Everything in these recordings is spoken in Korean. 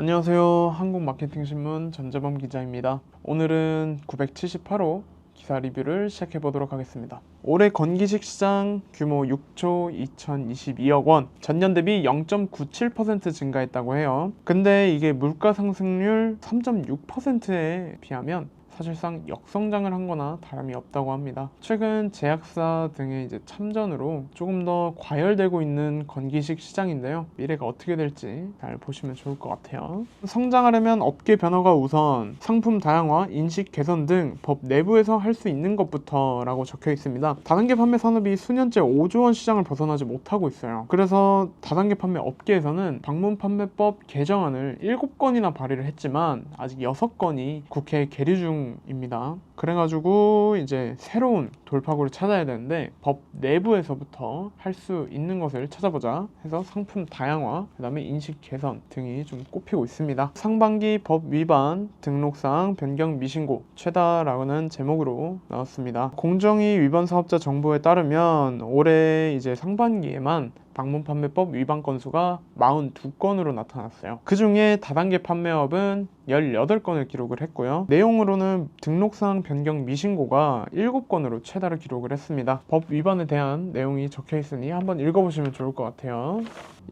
안녕하세요. 한국마케팅신문 전재범 기자입니다. 오늘은 978호 기사 리뷰를 시작해 보도록 하겠습니다. 올해 건기식 시장 규모 6조 2022억 원, 전년 대비 0.97% 증가했다고 해요. 근데 이게 물가 상승률 3.6%에 비하면 사실상 역성장을 한 거나 다름이 없다고 합니다. 최근 제약사 등의 이제 참전으로 조금 더 과열되고 있는 건기식 시장인데요. 미래가 어떻게 될지 잘 보시면 좋을 것 같아요. 성장하려면 업계 변화가 우선 상품 다양화, 인식 개선 등 법 내부에서 할 수 있는 것부터라고 적혀 있습니다. 다단계 판매 산업이 수년째 5조 원 시장을 벗어나지 못하고 있어요. 그래서 다단계 판매 업계에서는 방문 판매법 개정안을 7건이나 발의를 했지만 아직 6건이 국회에 계류 중 입니다. 그래가지고 이제 새로운 돌파구를 찾아야 되는데 법 내부에서부터 할 수 있는 것을 찾아보자 해서 상품 다양화, 그 다음에 인식 개선 등이 좀 꼽히고 있습니다. 상반기 법 위반 등록사항 변경 미신고 최다라는 제목으로 나왔습니다. 공정위 위반 사업자 정보에 따르면 올해 이제 상반기에만 방문 판매법 위반 건수가 42건으로 나타났어요. 그 중에 다단계 판매업은 18건을 기록을 했고요. 내용으로는 등록사항 변경 미신고가 7건으로 최다를 기록을 했습니다. 법 위반에 대한 내용이 적혀 있으니 한번 읽어보시면 좋을 것 같아요.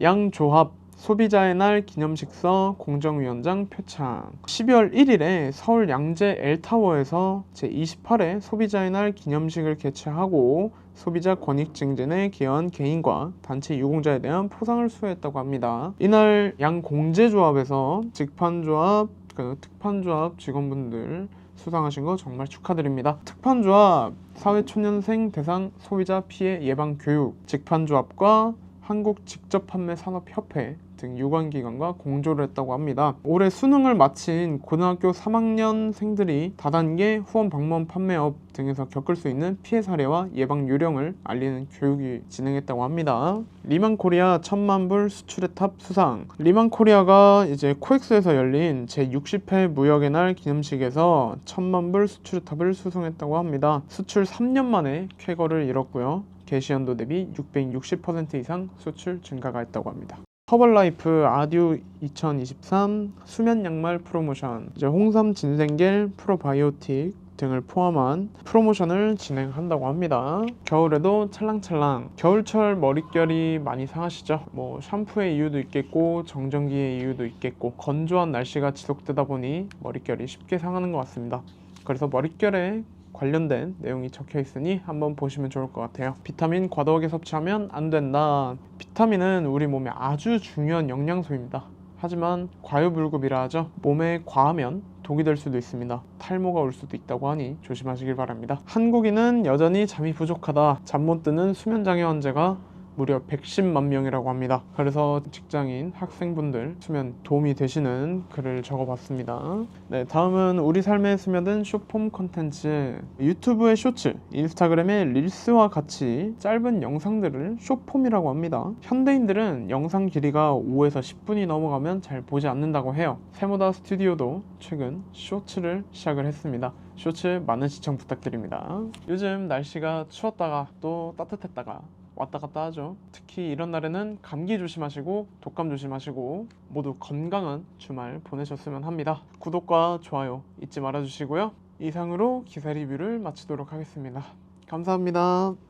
양조합 소비자의 날 기념식서 공정위원장 표창 12월 1일에 서울 양재 엘타워에서 제28회 소비자의 날 기념식을 개최하고 소비자 권익 증진에 기여한 개인과 단체 유공자에 대한 포상을 수여했다고 합니다. 이날 양 공제조합에서 직판조합, 그 특판조합 직원분들 수상하신 거 정말 축하드립니다. 특판조합 사회초년생 대상 소비자 피해 예방 교육, 직판조합과 한국 직접 판매 산업협회 등 유관기관과 공조를 했다고 합니다. 올해 수능을 마친 고등학교 3학년생들이 다단계 후원 방문 판매업 등에서 겪을 수 있는 피해 사례와 예방 요령을 알리는 교육이 진행했다고 합니다. 리만 코리아 천만 불 수출의 탑 수상. 리만 코리아가 이제 코엑스에서 열린 제 60회 무역의 날 기념식에서 천만 불 수출의 탑을 수상했다고 합니다. 수출 3년 만에 쾌거를 이뤘고요. 게시연도 대비 660% 이상 수출 증가가 했다고 합니다. 허벌라이프 아듀 2023 수면 양말 프로모션 이제 홍삼 진생겔 프로바이오틱 등을 포함한 프로모션을 진행한다고 합니다. 겨울에도 찰랑찰랑 겨울철 머릿결이 많이 상하시죠? 뭐 샴푸의 이유도 있겠고 정전기의 이유도 있겠고 건조한 날씨가 지속되다 보니 머릿결이 쉽게 상하는 것 같습니다. 그래서 머릿결에 관련된 내용이 적혀 있으니 한번 보시면 좋을 것 같아요. 비타민 과도하게 섭취하면 안 된다. 비타민은 우리 몸에 아주 중요한 영양소입니다. 하지만 과유불급이라 하죠. 몸에 과하면 독이 될 수도 있습니다. 탈모가 올 수도 있다고 하니 조심하시길 바랍니다. 한국인은 여전히 잠이 부족하다. 잠 못 드는 수면 장애 환자가 무려 110만 명이라고 합니다. 그래서 직장인, 학생분들 수면 도움이 되시는 글을 적어봤습니다. 네, 다음은 우리 삶에 스며든 쇼폼 컨텐츠 유튜브의 쇼츠, 인스타그램의 릴스와 같이 짧은 영상들을 쇼폼이라고 합니다. 현대인들은 영상 길이가 5에서 10분이 넘어가면 잘 보지 않는다고 해요. 세모다 스튜디오도 최근 쇼츠를 시작을 했습니다. 쇼츠 많은 시청 부탁드립니다. 요즘 날씨가 추웠다가 또 따뜻했다가 왔다 갔다 하죠. 특히 이런 날에는 감기 조심하시고 독감 조심하시고 모두 건강한 주말 보내셨으면 합니다. 구독과 좋아요 잊지 말아 주시고요. 이상으로 기사 리뷰를 마치도록 하겠습니다. 감사합니다.